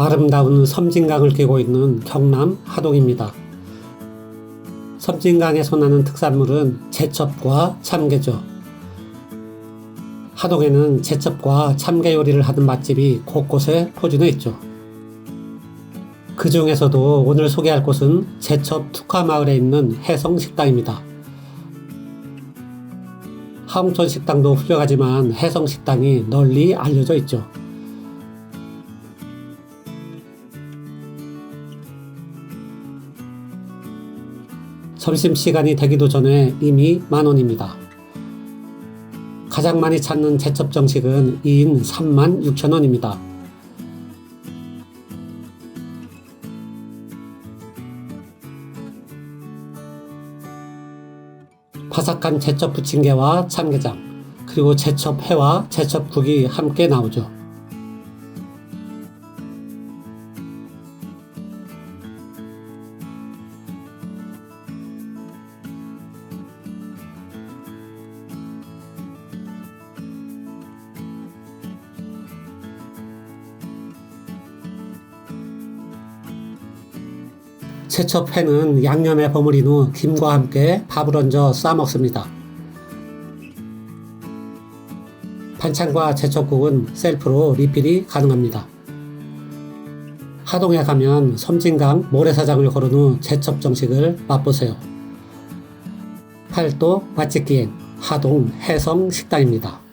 아름다운 섬진강을 끼고 있는 경남 하동입니다. 섬진강에서 나는 특산물은 제첩과 참게죠. 하동에는 제첩과 참게 요리를 하는 맛집이 곳곳에 포진해 있죠. 그 중에서도 오늘 소개할 곳은 제첩 투카마을에 있는 해성식당입니다. 하웅천 식당도 훌륭하지만 해성식당이 널리 알려져 있죠. 점심시간이 되기도 전에 이미 만원입니다. 가장 많이 찾는 제첩 정식은 2인 3만 6천 원입니다. 바삭한 제첩 부침개와 참게장, 그리고 제첩 회와 제첩국이 함께 나오죠. 제첩회는 양념에 버무린 후 김과 함께 밥을 얹어 싸 먹습니다. 반찬과 제첩국은 셀프로 리필이 가능합니다. 하동에 가면 섬진강 모래사장을 걸은 후 제첩 정식을 맛보세요. 팔도 맛집 기행 하동 해성 식당입니다.